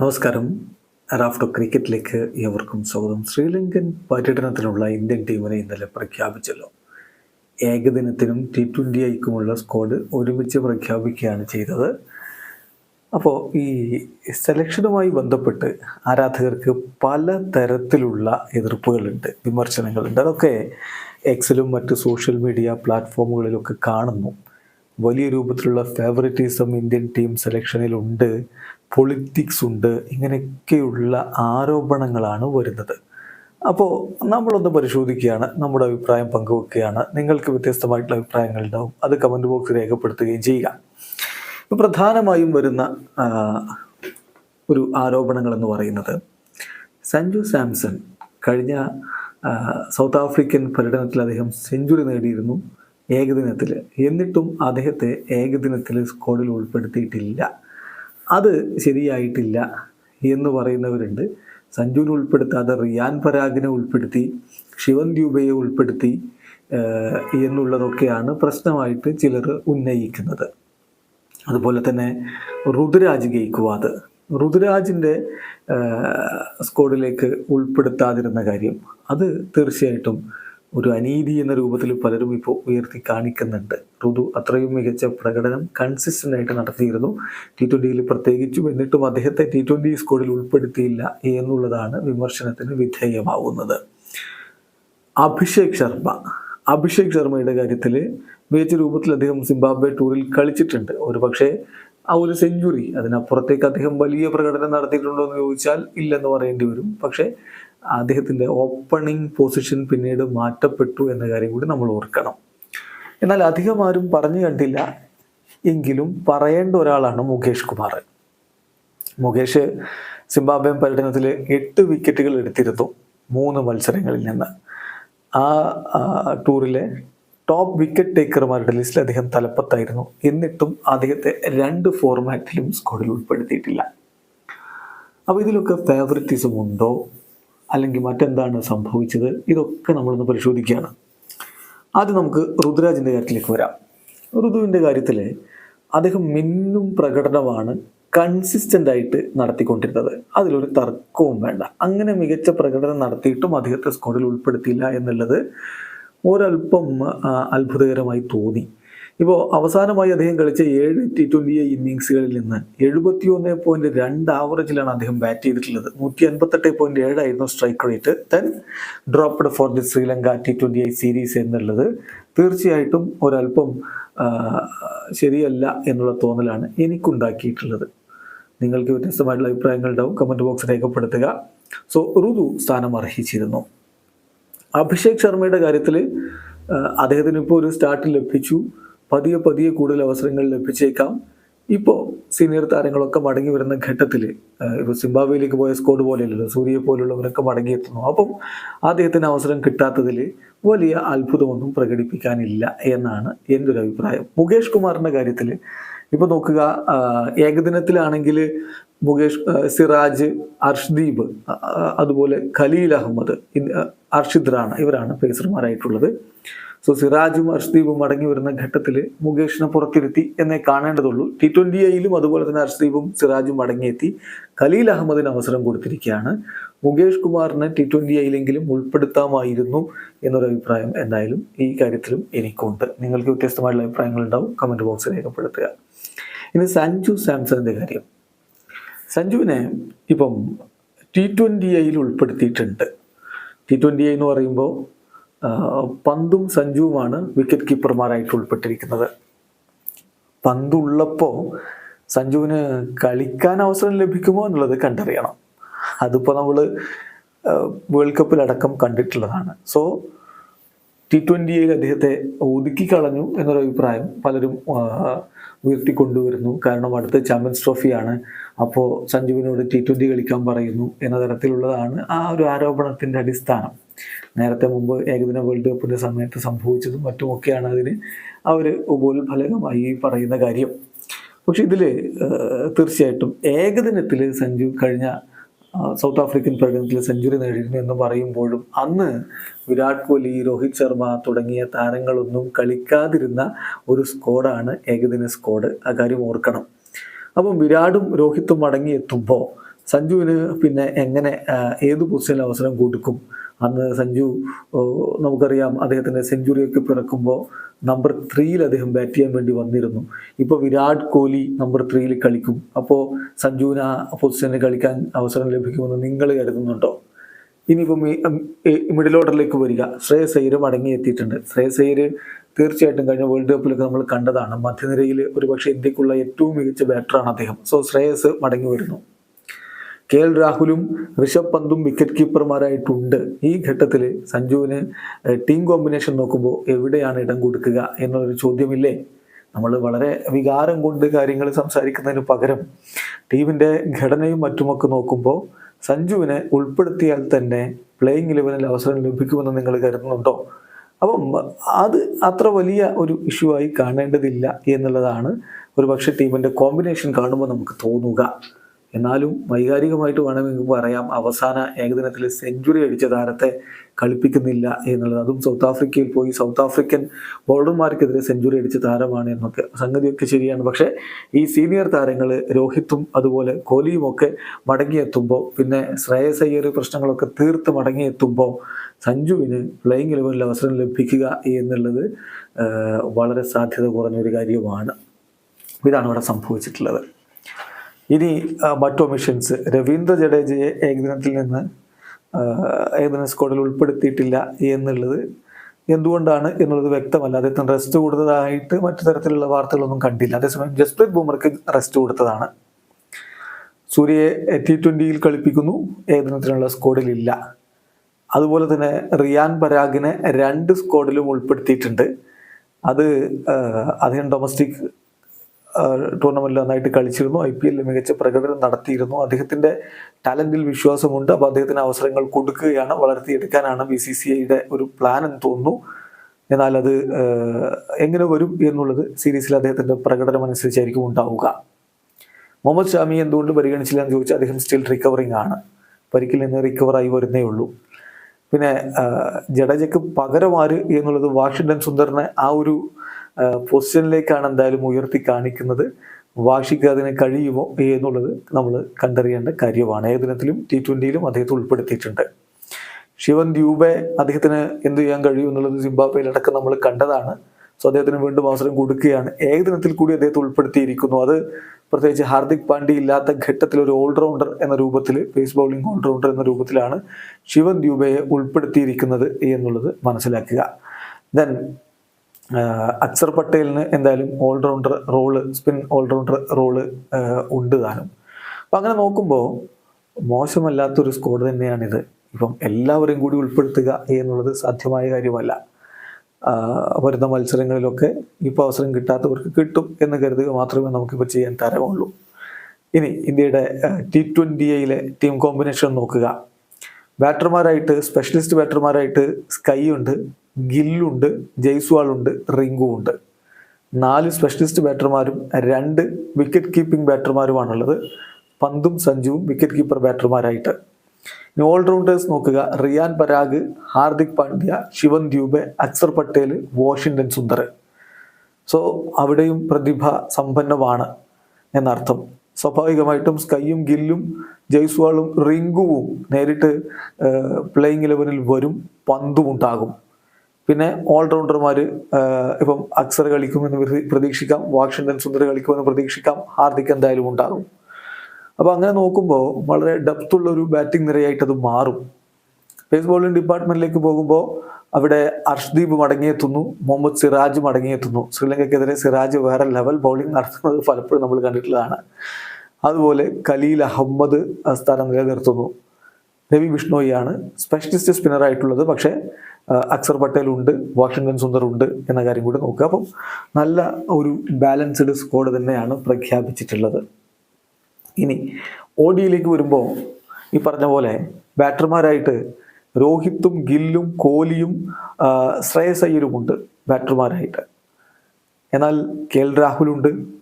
നമസ്കാരം. റാഫ്റ്റോ ക്രിക്കറ്റിലേക്ക് ഏവർക്കും സ്വാഗതം. ശ്രീലങ്കൻ പര്യടനത്തിനുള്ള ഇന്ത്യൻ ടീമിനെ ഇന്നലെ പ്രഖ്യാപിച്ചല്ലോ. ഏകദിനത്തിനും ടി ട്വന്റി ഐക്കുമുള്ള സ്ക്വാഡ് ഒരുമിച്ച് പ്രഖ്യാപിക്കുകയാണ് ചെയ്തത്. അപ്പോൾ ഈ സെലക്ഷനുമായി ബന്ധപ്പെട്ട് ആരാധകർക്ക് പല തരത്തിലുള്ള എതിർപ്പുകളുണ്ട് വിമർശനങ്ങളുണ്ട്. അതൊക്കെ എക്സിലും മറ്റ് സോഷ്യൽ മീഡിയ പ്ലാറ്റ്ഫോമുകളിലൊക്കെ കാണുന്നു. വലിയ രൂപത്തിലുള്ള ഫേവറിറ്റിസം ഇന്ത്യൻ ടീം സെലക്ഷനിലുണ്ട് പൊളിറ്റിക്സ് ഉണ്ട് ഇങ്ങനെയൊക്കെയുള്ള ആരോപണങ്ങളാണ് വരുന്നത്. അപ്പോൾ നമ്മളൊന്ന് പരിശോധിക്കുകയാണ് നമ്മുടെ അഭിപ്രായം പങ്കുവെക്കുകയാണ്. നിങ്ങൾക്ക് വ്യത്യസ്തമായിട്ടുള്ള അഭിപ്രായങ്ങൾ ഉണ്ടാവും അത് കമന്റ് ബോക്സിൽ രേഖപ്പെടുത്തുകയും ചെയ്യുക. പ്രധാനമായും വരുന്ന ഒരു ആരോപണങ്ങൾ എന്ന് പറയുന്നത് സഞ്ജു സാംസൺ കഴിഞ്ഞ സൗത്ത് ആഫ്രിക്കൻ പര്യടനത്തിൽ അദ്ദേഹം സെഞ്ചുറി നേടിയിരുന്നു ഏകദിനത്തിൽ എന്നിട്ടും അദ്ദേഹത്തെ ഏകദിനത്തിൽ സ്ക്വാഡിൽ ഉൾപ്പെടുത്തിയിട്ടില്ല. അത് ശരിയായിട്ടില്ല എന്ന് പറയുന്നവരുണ്ട്. സഞ്ജുവിനെ ഉൾപ്പെടുത്താതെ റിയാൻ പരാഗിനെ ഉൾപ്പെടുത്തി ശിവൻ ദ്യൂബയെ ഉൾപ്പെടുത്തി എന്നുള്ളതൊക്കെയാണ് പ്രശ്നമായിട്ട് ചിലർ ഉന്നയിക്കുന്നത്. അതുപോലെ തന്നെ ഋതുരാജ് ഗെയ്ക്വാദ്. ഋതുരാജിന്റെ സ്ക്വാഡിലേക്ക് ഉൾപ്പെടുത്താതിരുന്ന കാര്യം അത് തീർച്ചയായിട്ടും ഒരു അനീതി എന്ന രൂപത്തിൽ പലരും ഇപ്പോൾ ഉയർത്തി കാണിക്കുന്നുണ്ട്. ഋതു അത്രയും മികച്ച പ്രകടനം കൺസിസ്റ്റന്റ് ആയിട്ട് നടത്തിയിരുന്നു. ടി ട്വന്റിയിൽ പ്രത്യേകിച്ചും എന്നിട്ടും അദ്ദേഹത്തെ ടി ട്വന്റി സ്കോഡിൽ ഉൾപ്പെടുത്തിയില്ല എന്നുള്ളതാണ് വിമർശനത്തിന് വിധേയമാവുന്നത്. അഭിഷേക് ശർമ്മ. അഭിഷേക് ശർമ്മയുടെ കാര്യത്തിൽ മികച്ച രൂപത്തിൽ അദ്ദേഹം സിംബാബ്വെ ടൂറിൽ കളിച്ചിട്ടുണ്ട്. ഒരു പക്ഷേ ആ ഒരു സെഞ്ചുറി അതിനപ്പുറത്തേക്ക് അദ്ദേഹം വലിയ പ്രകടനം നടത്തിയിട്ടുണ്ടോ എന്ന് ചോദിച്ചാൽ ഇല്ലെന്ന് പറയേണ്ടി വരും. പക്ഷേ അദ്ദേഹത്തിന്റെ ഓപ്പണിംഗ് പൊസിഷൻ പിന്നീട് മാറ്റപ്പെട്ടു എന്ന കാര്യം കൂടി നമ്മൾ ഓർക്കണം. എന്നാൽ അധികം ആരും പറഞ്ഞു കണ്ടില്ല. എങ്കിലും പറയേണ്ട ഒരാളാണ് മുകേഷ് കുമാർ. മുകേഷ് സിംബാബ്വെ പര്യടനത്തിൽ എട്ട് വിക്കറ്റുകൾ എടുത്തിരുന്നു മൂന്ന് മത്സരങ്ങളിൽ നിന്ന്. ആ ടൂറിലെ ടോപ്പ് വിക്കറ്റ് ടേക്കർമാരുടെ ലിസ്റ്റിൽ അദ്ദേഹം തലപ്പത്തായിരുന്നു. എന്നിട്ടും അദ്ദേഹത്തെ രണ്ട് ഫോർമാറ്റിലും സ്ക്വാഡിൽ ഉൾപ്പെടുത്തിയിട്ടില്ല. അപ്പോൾ ഇതിലൊക്കെ ഫേവറിറ്റിസം ഉണ്ടോ? അല്ലെങ്കിൽ മറ്റെന്താണ് സംഭവിച്ചത്? ഇതൊക്കെ നമ്മളൊന്ന് പരിശോധിക്കുകയാണ്. ആദ്യം നമുക്ക് ഋതുരാജിന്റെ കാര്യത്തിലേക്ക് വരാം. ഋതുവിന്റെ കാര്യത്തിൽ അദ്ദേഹം മിന്നും പ്രകടനമാണ് കൺസിസ്റ്റന്റ് ആയിട്ട് നടത്തിക്കൊണ്ടിരുന്നത്. അതിലൊരു തർക്കവും വേണ്ട. അങ്ങനെ മികച്ച പ്രകടനം നടത്തിയിട്ടും അദ്ദേഹത്തെ സ്കോഡിൽ ഉൾപ്പെടുത്തിയില്ല എന്നുള്ളത് ഒരല്പം ആ, അത്ഭുതകരമായി തോന്നി. ഇപ്പോൾ അവസാനമായി അദ്ദേഹം കളിച്ച ഏഴ് ടി ട്വന്റി ഇന്നിങ്സുകളിൽ നിന്ന് എഴുപത്തിയൊന്ന് പോയിന്റ് രണ്ട് ആവറേജിലാണ് അദ്ദേഹം ബാറ്റ് ചെയ്തിട്ടുള്ളത്. നൂറ്റി അൻപത്തെട്ട് point ഏഴായിരുന്നു strike rate then dropped for the Sri Lanka T twenty I series എന്നുള്ളത് തീർച്ചയായിട്ടും ഒരല്പം ശരിയല്ല എന്നുള്ള തോന്നലാണ് എനിക്കുണ്ടാക്കിയിട്ടുള്ളത്. നിങ്ങൾക്ക് വ്യത്യസ്തമായിട്ടുള്ള അഭിപ്രായങ്ങൾ ഉണ്ടാവും കമന്റ് ബോക്സ് രേഖപ്പെടുത്തുക. സോ ഋതു സ്ഥാനം അർഹിച്ചിരുന്നു. അഭിഷേക് ശർമ്മയുടെ കാര്യത്തിൽ അദ്ദേഹത്തിന് ഇപ്പോൾ ഒരു സ്റ്റാർട്ട് ലഭിച്ചു. പതിയെ പതിയെ കൂടുതൽ അവസരങ്ങൾ ലഭിച്ചേക്കാം. ഇപ്പോൾ സീനിയർ താരങ്ങളൊക്കെ മടങ്ങി വരുന്ന ഘട്ടത്തിൽ ഇപ്പോൾ സിംബാബ്വേയിലേക്ക് പോയ സ്കോഡ് പോലെയല്ലല്ലോ സൂര്യയെ പോലുള്ളവരൊക്കെ മടങ്ങിയെത്തുന്നു അപ്പം അദ്ദേഹത്തിന് അവസരം കിട്ടാത്തതിൽ വലിയ അത്ഭുതമൊന്നും പ്രകടിപ്പിക്കാനില്ല എന്നാണ് എന്റെ ഒരു അഭിപ്രായം. മുകേഷ് കുമാറിന്റെ കാര്യത്തിൽ ഇപ്പോൾ നോക്കുക ഏകദിനത്തിലാണെങ്കിൽ മുകേഷ് സിറാജ് അർഷ്ദീപ് അതുപോലെ ഖലീൽ അഹമ്മദ് അർഷിദ് റാണ ഇവരാണ് പേസർമാരായിട്ടുള്ളത് സോ സിറാജും അർഷ്ദീപും മടങ്ങി വരുന്ന ഘട്ടത്തിൽ മുകേഷിനെ പുറത്തിരുത്തി എന്നേ കാണേണ്ടതുള്ളൂ. ടി ട്വന്റി ഐയിലും അതുപോലെ തന്നെ അർഷ്ദീപും സിറാജും മടങ്ങിയെത്തി ഖലീൽ അഹമ്മദിന് അവസരം കൊടുത്തിരിക്കുകയാണ്. മുകേഷ് കുമാറിനെ ടി ട്വന്റി ഐയിലെങ്കിലും ഉൾപ്പെടുത്താമായിരുന്നു എന്നൊരു അഭിപ്രായം എന്തായാലും ഈ കാര്യത്തിലും എനിക്കുണ്ട്. നിങ്ങൾക്ക് വ്യത്യസ്തമായിട്ടുള്ള അഭിപ്രായങ്ങൾ ഉണ്ടാവും. കമന്റ് ബോക്സിൽ രേഖപ്പെടുത്തുക. ഇനി സഞ്ജു സാംസണിന്റെ കാര്യം. സഞ്ജുവിനെ ഇപ്പം ടി ട്വന്റി ഐയിൽ ഉൾപ്പെടുത്തിയിട്ടുണ്ട്. ടി ട്വന്റി ഐ എന്ന് പറയുമ്പോൾ പന്തും സഞ്ജുവുമാണ് വിക്കറ്റ് കീപ്പർമാരായിട്ട് ഉൾപ്പെട്ടിരിക്കുന്നത്. പന്തുള്ളപ്പോൾ സഞ്ജുവിന് കളിക്കാൻ അവസരം ലഭിക്കുമോ എന്നുള്ളത് കണ്ടറിയണം. അതിപ്പോൾ നമ്മൾ വേൾഡ് കപ്പിലടക്കം കണ്ടിട്ടുള്ളതാണ്. സോ ടി ട്വന്റിയിൽ അദ്ദേഹത്തെ ഒതുക്കി കളഞ്ഞു എന്നൊരു അഭിപ്രായം പലരും ഉയർത്തിക്കൊണ്ടുവരുന്നു. കാരണം അടുത്ത ചാമ്പ്യൻസ് ട്രോഫിയാണ് അപ്പോൾ സഞ്ജുവിനോട് ടി ട്വന്റി കളിക്കാൻ പറയുന്നു എന്ന തരത്തിലുള്ളതാണ് ആ ഒരു ആരോപണത്തിന്റെ അടിസ്ഥാനം. നേരത്തെ മുമ്പ് ഏകദിന വേൾഡ് കപ്പിന്റെ സമയത്ത് സംഭവിച്ചതും മറ്റുമൊക്കെയാണ് അതിന് അവർ ഉപോത്ഫലകമായി പറയുന്ന കാര്യം. പക്ഷെ ഇതിൽ തീർച്ചയായിട്ടും ഏകദിനത്തിൽ സഞ്ജു കഴിഞ്ഞ സൗത്ത് ആഫ്രിക്കൻ പ്രകടനത്തിൽ സെഞ്ചുറി നേടിയിരുന്നു എന്ന് പറയുമ്പോഴും അന്ന് വിരാട് കോഹ്ലി രോഹിത് ശർമ്മ തുടങ്ങിയ താരങ്ങളൊന്നും കളിക്കാതിരുന്ന ഒരു സ്ക്വാഡാണ് ഏകദിന സ്ക്വാഡ് ആ കാര്യം ഓർക്കണം. അപ്പം വിരാടും രോഹിത്തും മടങ്ങിയെത്തുമ്പോൾ സഞ്ജുവിന് പിന്നെ എങ്ങനെ ഏത് പൊസിഷനിൽ അവസരം കൊടുക്കും? അന്ന് സഞ്ജു നമുക്കറിയാം അദ്ദേഹത്തിന്റെ സെഞ്ചുറിയൊക്കെ പിറക്കുമ്പോൾ നമ്പർ ത്രീയിൽ അദ്ദേഹം ബാറ്റ് ചെയ്യാൻ വേണ്ടി വന്നിരുന്നു. ഇപ്പോൾ വിരാട് കോഹ്ലി നമ്പർ ത്രീയിൽ കളിക്കും. അപ്പോൾ സഞ്ജുവിന് ആ പൊസിഷനിൽ കളിക്കാൻ അവസരം ലഭിക്കുമെന്ന് നിങ്ങൾ കരുതുന്നുണ്ടോ? ഇനിയിപ്പം മിഡിൽ ഓർഡറിലേക്ക് വരിക. ശ്രേയസ് അയ്യർ മടങ്ങിയെത്തിയിട്ടുണ്ട് ശ്രേയസ് അയ്യർ തീർച്ചയായിട്ടും കഴിഞ്ഞ വേൾഡ് കപ്പിലൊക്കെ നമ്മൾ കണ്ടതാണ്. മധ്യനിരയിൽ ഒരുപക്ഷെ ഇന്ത്യക്കുള്ള ഏറ്റവും മികച്ച ബാറ്ററാണ് അദ്ദേഹം. സോ ശ്രേയസ് മടങ്ങി വരുന്നു. കെ എൽ രാഹുലും ഋഷഭ് പന്തും വിക്കറ്റ് കീപ്പർമാരായിട്ടുണ്ട് ഈ ഘട്ടത്തിൽ സഞ്ജുവിന് ടീം കോമ്പിനേഷൻ നോക്കുമ്പോൾ എവിടെയാണ് ഇടം കൊടുക്കുക എന്നൊരു ചോദ്യമില്ലേ? നമ്മൾ വളരെ വികാരം കൊണ്ട് കാര്യങ്ങൾ സംസാരിക്കുന്നതിന് പകരം ടീമിന്റെ ഘടനയും മറ്റുമൊക്കെ നോക്കുമ്പോൾ സഞ്ജുവിനെ ഉൾപ്പെടുത്തിയാൽ തന്നെ പ്ലേയിങ് ഇലവനിൽ അവസരം ലഭിക്കുമെന്ന് നിങ്ങൾ കരുതുന്നുണ്ടോ? അപ്പം അത് അത്ര വലിയ ഒരു ഇഷ്യൂ ആയി കാണേണ്ടതില്ല എന്നുള്ളതാണ് ഒരു പക്ഷേ ടീമിന്റെ കോമ്പിനേഷൻ കാണുമ്പോൾ നമുക്ക് തോന്നുക. എന്നാലും വൈകാരികമായിട്ട് വേണമെങ്കിൽ പറയാം അവസാന ഏകദിനത്തിൽ സെഞ്ചുറി അടിച്ച താരത്തെ കളിപ്പിക്കുന്നില്ല എന്നുള്ളത്. അതും സൗത്ത് ആഫ്രിക്കയിൽ പോയി സൗത്ത് ആഫ്രിക്കൻ ബോളർമാർക്കെതിരെ സെഞ്ചുറി അടിച്ച താരമാണ് എന്നൊക്കെ സംഗതിയൊക്കെ ശരിയാണ്. പക്ഷേ ഈ സീനിയർ താരങ്ങൾ രോഹിത്തും അതുപോലെ കോഹ്ലിയും ഒക്കെ മടങ്ങിയെത്തുമ്പോൾ പിന്നെ ശ്രേയസ് അയ്യർ പ്രശ്നങ്ങളൊക്കെ തീർത്ത് മടങ്ങിയെത്തുമ്പോൾ സഞ്ജുവിന് പ്ലേയിങ് ഇലവനിൽ അവസരം ലഭിക്കുക എന്നുള്ളത് വളരെ സാധ്യത കുറഞ്ഞൊരു കാര്യമാണ് ഇതാണ് ഇവിടെ സംഭവിച്ചിട്ടുള്ളത്. ഇനി മറ്റു ഒമിഷൻസ് രവീന്ദ്ര ജഡേജയെ ഏകദിനത്തിൽ നിന്ന് ഏകദിന സ്ക്വാഡിൽ ഉൾപ്പെടുത്തിയിട്ടില്ല എന്നുള്ളത് എന്തുകൊണ്ടാണ് എന്നുള്ളത് വ്യക്തമല്ല. അദ്ദേഹത്തിന് റെസ്റ്റ് കൊടുത്തതായിട്ട് മറ്റു തരത്തിലുള്ള വാർത്തകളൊന്നും കണ്ടില്ല. അതേസമയം ജസ്പ്രീത് ബുമർക്ക് റെസ്റ്റ് കൊടുത്തതാണ്. സൂര്യയെ ടി ട്വന്റിയിൽ കളിപ്പിക്കുന്നു. ഏകദിനത്തിനുള്ള സ്ക്വാഡിലില്ല അതുപോലെ തന്നെ റിയാൻ പരാഗിനെ രണ്ട് സ്ക്വാഡിലും ഉൾപ്പെടുത്തിയിട്ടുണ്ട്. അത് അധികം ഡൊമസ്റ്റിക് ടൂർണമെന്റിൽ നന്നായിട്ട് കളിച്ചിരുന്നു. ഐ പി എല്ലിൽ മികച്ച പ്രകടനം നടത്തിയിരുന്നു. അദ്ദേഹത്തിന്റെ ടാലന്റിൽ വിശ്വാസമുണ്ട്. അപ്പോൾ അദ്ദേഹത്തിന് അവസരങ്ങൾ കൊടുക്കുകയാണ് വളർത്തിയെടുക്കാനാണ് ബി സി സി ഐയുടെ ഒരു പ്ലാൻ എന്ന് തോന്നുന്നു. എന്നാൽ അത് എങ്ങനെ വരും എന്നുള്ളത് സീരീസിൽ അദ്ദേഹത്തിന്റെ പ്രകടനം അനുസരിച്ചായിരിക്കും ഉണ്ടാവുക. മുഹമ്മദ് ഷാമി എന്തുകൊണ്ട് പരിഗണിച്ചില്ല എന്ന് ചോദിച്ചാൽ അദ്ദേഹം സ്റ്റിൽ റിക്കവറിങ് ആണ്. പരിക്കിൽ നിന്ന് റിക്കവറായി വരുന്നേ ഉള്ളൂ. പിന്നെ ജഡേജയ്ക്ക് പകരം ആര് എന്നുള്ളത് വാഷിംഗ്ടൺ സുന്ദറിനെ ആ ഒരു പൊസിഷനിലേക്കാണ് എന്തായാലും ഉയർത്തി കാണിക്കുന്നത്. വാഷിക്ക് അതിന് കഴിയുമോ എന്നുള്ളത് നമ്മൾ കണ്ടറിയേണ്ട കാര്യമാണ്. ഏകദിനത്തിലും ടി ട്വന്റിയിലും അദ്ദേഹത്തെ ഉൾപ്പെടുത്തിയിട്ടുണ്ട്. ശിവൻ ദ്യൂബെ അദ്ദേഹത്തിന് എന്ത് ചെയ്യാൻ കഴിയും എന്നുള്ളത് സിംബാബ്വേയിലടക്കം നമ്മൾ കണ്ടതാണ്. സോ അദ്ദേഹത്തിന് വീണ്ടും അവസരം കൊടുക്കുകയാണ്. ഏകദിനത്തിൽ കൂടി അദ്ദേഹത്തെ ഉൾപ്പെടുത്തിയിരിക്കുന്നു? അത് പ്രത്യേകിച്ച് ഹാർദിക് പാണ്ഡ്യ ഇല്ലാത്ത ഘട്ടത്തിൽ ഒരു ഓൾറൗണ്ടർ എന്ന രൂപത്തിൽ പേസ് ബൗളിംഗ് ഓൾറൗണ്ടർ എന്ന രൂപത്തിലാണ് ശിവൻ ദ്യൂബയെ ഉൾപ്പെടുത്തിയിരിക്കുന്നത് എന്നുള്ളത് മനസ്സിലാക്കുക. ദെൻ അക്സർ പട്ടേലിന് എന്തായാലും allrounder role spin allrounder role ഉണ്ട് താനും. അപ്പം അങ്ങനെ നോക്കുമ്പോൾ മോശമല്ലാത്തൊരു സ്കോഡ് തന്നെയാണിത്. ഇപ്പം എല്ലാവരെയും കൂടി ഉൾപ്പെടുത്തുക എന്നുള്ളത് സാധ്യമായ കാര്യമല്ല. വരുന്ന മത്സരങ്ങളിലൊക്കെ ഇപ്പോൾ അവസരം കിട്ടാത്തവർക്ക് കിട്ടും എന്ന് കരുതുക മാത്രമേ നമുക്കിപ്പോൾ ചെയ്യാൻ തരമുള്ളൂ ഇനി ഇന്ത്യയുടെ ടി ട്വന്റിയിലെ ടീം കോമ്പിനേഷൻ നോക്കുക. ബാറ്റർമാരായിട്ട് സ്പെഷ്യലിസ്റ്റ് ബാറ്റർമാരായിട്ട് സ്കൈ ഉണ്ട്. ഗില്ലുണ്ട് ജയ്സ്വാൾ ഉണ്ട് റിങ്കു ഉണ്ട് നാല് സ്പെഷ്യലിസ്റ്റ് ബാറ്റർമാരും രണ്ട് വിക്കറ്റ് കീപ്പിംഗ് ബാറ്റർമാരുമാണുള്ളത്. പന്തും സഞ്ജുവും വിക്കറ്റ് കീപ്പർ ബാറ്റർമാരായിട്ട്. ഇനി ഓൾറൗണ്ടേഴ്സ് നോക്കുക. റിയാൻ പരാഗ് ഹാർദിക് പാണ്ഡ്യ ശിവൻ ദ്യൂബെ അക്സർ പട്ടേൽ വാഷിംഗ്ടൺ സുന്ദർ. സോ അവിടെയും പ്രതിഭ സമ്പന്നമാണ് എന്നർത്ഥം. സ്വാഭാവികമായിട്ടും സ്കൈയും ഗില്ലും ജയ്സ്വാളും റിങ്കുവും നേരിട്ട് പ്ലേയിങ് ഇലവനിൽ വരും പന്തും ഉണ്ടാകും. പിന്നെ ഓൾറൗണ്ടർമാർ ഇപ്പം അക്സർ കളിക്കുമെന്ന് പ്രതി- പ്രതീക്ഷിക്കാം വാഷിംഗ്ടൺ സുന്ദർ കളിക്കുമെന്ന് പ്രതീക്ഷിക്കാം ഹാർദിക് എന്തായാലും ഉണ്ടാകും. അപ്പോൾ അങ്ങനെ നോക്കുമ്പോൾ വളരെ ഡെപ്തുള്ള ഒരു ബാറ്റിംഗ് നിരയായിട്ട് അത് മാറും. പേസ് ബോളിംഗ് ഡിപ്പാർട്ട്മെന്റിലേക്ക് പോകുമ്പോൾ അവിടെ അർഷ്ദീപ് മടങ്ങിയെത്തുന്നു മുഹമ്മദ് സിറാജ് മടങ്ങിയെത്തുന്നു. ശ്രീലങ്കയ്ക്കെതിരെ സിറാജ് വേറെ ലെവൽ ബൗളിംഗ് നടത്തുന്നത് പലപ്പോഴും നമ്മൾ കണ്ടിട്ടുള്ളതാണ്. അതുപോലെ ഖലീൽ അഹമ്മദ് സ്ഥാനം നിലനിർത്തുന്നു. രവി ബിഷ്ണോയിയാണ് സ്പെഷ്യലിസ്റ്റ് സ്പിന്നറായിട്ടുള്ളത് പക്ഷേ അക്സർ പട്ടേൽ ഉണ്ട് വാഷിങ്ടൺ സുന്ദർ ഉണ്ട് എന്ന കാര്യം കൂടി നോക്കുക. അപ്പം നല്ല ഒരു ബാലൻസ്ഡ് സ്ക്വാഡ് തന്നെയാണ് പ്രഖ്യാപിച്ചിട്ടുള്ളത്. ഇനി ഓഡിയിലേക്ക് വരുമ്പോൾ ഈ പറഞ്ഞ പോലെ ബാറ്റർമാരായിട്ട് രോഹിത്തും ഗില്ലും കോഹ്ലിയും ശ്രേയസ് അയ്യരുമുണ്ട് ബാറ്റർമാരായിട്ട്. എന്നാൽ കെ എൽ രാഹുലുണ്ട്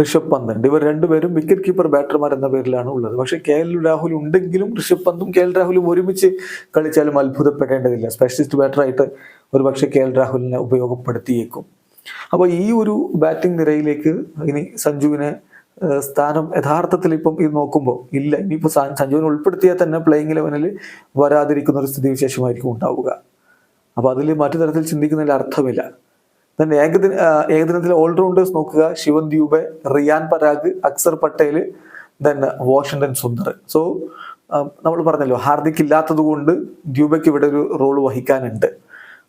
ഋഷഭ് പന്ത്. ഉണ്ട് ഇവർ രണ്ടുപേരും വിക്കറ്റ് കീപ്പർ ബാറ്റർമാർ എന്ന പേരിലാണ് ഉള്ളത്. പക്ഷേ കെ എൽ രാഹുൽ ഉണ്ടെങ്കിലും ഋഷഭ് പന്തും കെ എൽ രാഹുലും ഒരുമിച്ച് കളിച്ചാലും അത്ഭുതപ്പെടേണ്ടതില്ല. സ്പെഷ്യലിസ്റ്റ് ബാറ്ററായിട്ട് ഒരു പക്ഷേ കെ എൽ രാഹുലിനെ ഉപയോഗപ്പെടുത്തിയേക്കും. അപ്പോൾ ഈ ഒരു ബാറ്റിംഗ് നിരയിലേക്ക് ഇനി സഞ്ജുവിനെ സ്ഥാനം യഥാർത്ഥത്തിൽ ഇപ്പം ഇത് നോക്കുമ്പോൾ ഇല്ല. ഇനിയിപ്പോൾ സഞ്ജുവിനെ ഉൾപ്പെടുത്തിയാൽ തന്നെ പ്ലേയിങ് ലെവനിൽ വരാതിരിക്കുന്ന ഒരു സ്ഥിതിവിശേഷമായിരിക്കും ഉണ്ടാവുക. അപ്പോൾ അതിൽ മറ്റു തരത്തിൽ ചിന്തിക്കുന്നതിൽ അർത്ഥമില്ല. Then ഏകദിന ഏകദിനത്തിലെ ഓൾറൗണ്ടേഴ്സ് നോക്കുക. Shivam Dube Riyan Parag Axar Patel then Washington Sundar. So നമ്മൾ പറഞ്ഞല്ലോ ഹാർദിക് ഇല്ലാത്തത് കൊണ്ട് ദ്യൂബയ്ക്ക് ഇവിടെ ഒരു റോൾ വഹിക്കാനുണ്ട്.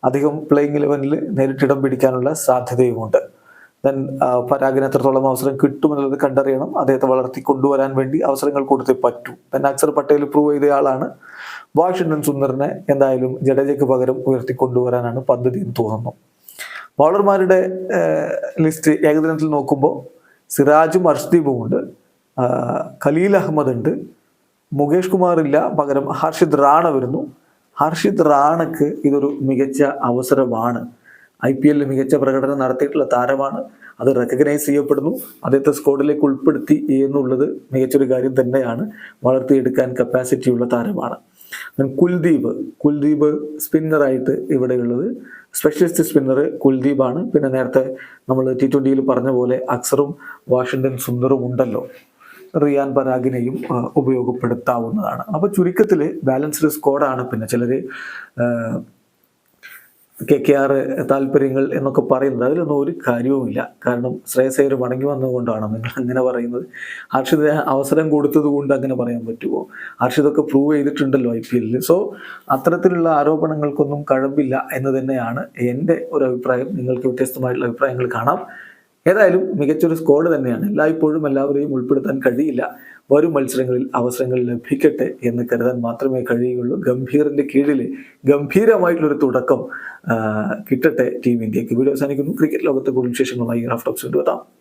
അധികം പ്ലേയിങ് ഇലവനിൽ നേരിട്ടിടം പിടിക്കാനുള്ള സാധ്യതയുമുണ്ട്. ദെൻ പരാഗിന് എത്രത്തോളം അവസരം കിട്ടുമെന്നുള്ളത് കണ്ടറിയണം. അദ്ദേഹത്തെ വളർത്തി കൊണ്ടുവരാൻ വേണ്ടി അവസരങ്ങൾ കൊടുത്തേ പറ്റൂ. ദെൻ അക്സർ പട്ടേൽ പ്രൂവ് ചെയ്ത ആളാണ് സുന്ദറിനെ എന്തായാലും ജഡേജയ്ക്ക് പകരം ഉയർത്തി കൊണ്ടുവരാനാണ് പദ്ധതി എന്ന് തോന്നുന്നു. ബൗളർമാരുടെ ലിസ്റ്റ് ഏകദിനത്തിൽ നോക്കുമ്പോൾ സിറാജും അർഷ്ദീപും ഉണ്ട്. ഖലീൽ അഹമ്മദ് ഉണ്ട്. മുകേഷ് കുമാർ ഇല്ല. പകരം ഹർഷിദ് റാണ വരുന്നു. ഹർഷിദ് റാണക്ക് ഇതൊരു മികച്ച അവസരമാണ്. ഐ പി എല്ലിൽ മികച്ച പ്രകടനം നടത്തിയിട്ടുള്ള താരമാണ്. അത് റെക്കഗ്നൈസ് ചെയ്യപ്പെടുന്നു. അദ്ദേഹത്തെ സ്ക്വാഡിലേക്ക് ഉൾപ്പെടുത്തി എന്നുള്ളത് മികച്ചൊരു കാര്യം തന്നെയാണ്. വളർത്തിയെടുക്കാൻ കപ്പാസിറ്റി ഉള്ള താരമാണ്. കുൽദീപ്. കുൽദീപ് സ്പിന്നറായിട്ട് ഇവിടെയുള്ളത്. സ്പെഷ്യലിസ്റ്റ് സ്പിന്നർ കുൽദീപാണ് പിന്നെ നേരത്തെ നമ്മൾ ടി ട്വന്റിയിൽ പറഞ്ഞ പോലെ അക്സറും വാഷിംഗ്ടൺ സുന്ദറും ഉണ്ടല്ലോ. റിയാൻ പരാഗിനെയും ഉപയോഗപ്പെടുത്താവുന്നതാണ്. അപ്പോൾ ചുരുക്കത്തിൽ ബാലൻസ്ഡ് സ്ക്വാഡാണ് പിന്നെ ചിലർ കെ കെ ആർ താല്പര്യങ്ങൾ എന്നൊക്കെ പറയുന്നത് അതിലൊന്നും ഒരു കാര്യവുമില്ല. കാരണം ശ്രേയസേര് മടങ്ങി വന്നതുകൊണ്ടാണ് നിങ്ങൾ അങ്ങനെ പറയുന്നത്. ഹർഷിത് അവസരം കൊടുത്തത് കൊണ്ട് അങ്ങനെ പറയാൻ പറ്റുമോ? ഹർഷിതൊക്കെ പ്രൂവ് ചെയ്തിട്ടുണ്ടല്ലോ ഐ പി എല്ലിൽ സോ അത്തരത്തിലുള്ള ആരോപണങ്ങൾക്കൊന്നും കഴമ്പില്ല എന്ന് തന്നെയാണ് എന്റെ ഒരു അഭിപ്രായം. നിങ്ങൾക്ക് വ്യത്യസ്തമായിട്ടുള്ള അഭിപ്രായങ്ങൾ കാണാം. ഏതായാലും മികച്ചൊരു സ്കോഡ് തന്നെയാണ്. എല്ലായ്പ്പോഴും എല്ലാവരെയും ഉൾപ്പെടുത്താൻ കഴിയില്ല. വരും മത്സരങ്ങളിൽ അവസരങ്ങൾ ലഭിക്കട്ടെ എന്ന് കരുതാൻ മാത്രമേ കഴിയുകയുള്ളൂ. ഗംഭീറിന്റെ കീഴിൽ ഗംഭീരമായിട്ടുള്ളൊരു തുടക്കം കിട്ടട്ടെ ടീം ഇന്ത്യയ്ക്ക്. വീഡിയോ അവസാനിക്കുന്നു. ക്രിക്കറ്റ് ലോകത്തെ കൂടുതൽ വിശേഷങ്ങളുമായി റാഫ്റ്റോക്സ് കൊണ്ടുവെത്താം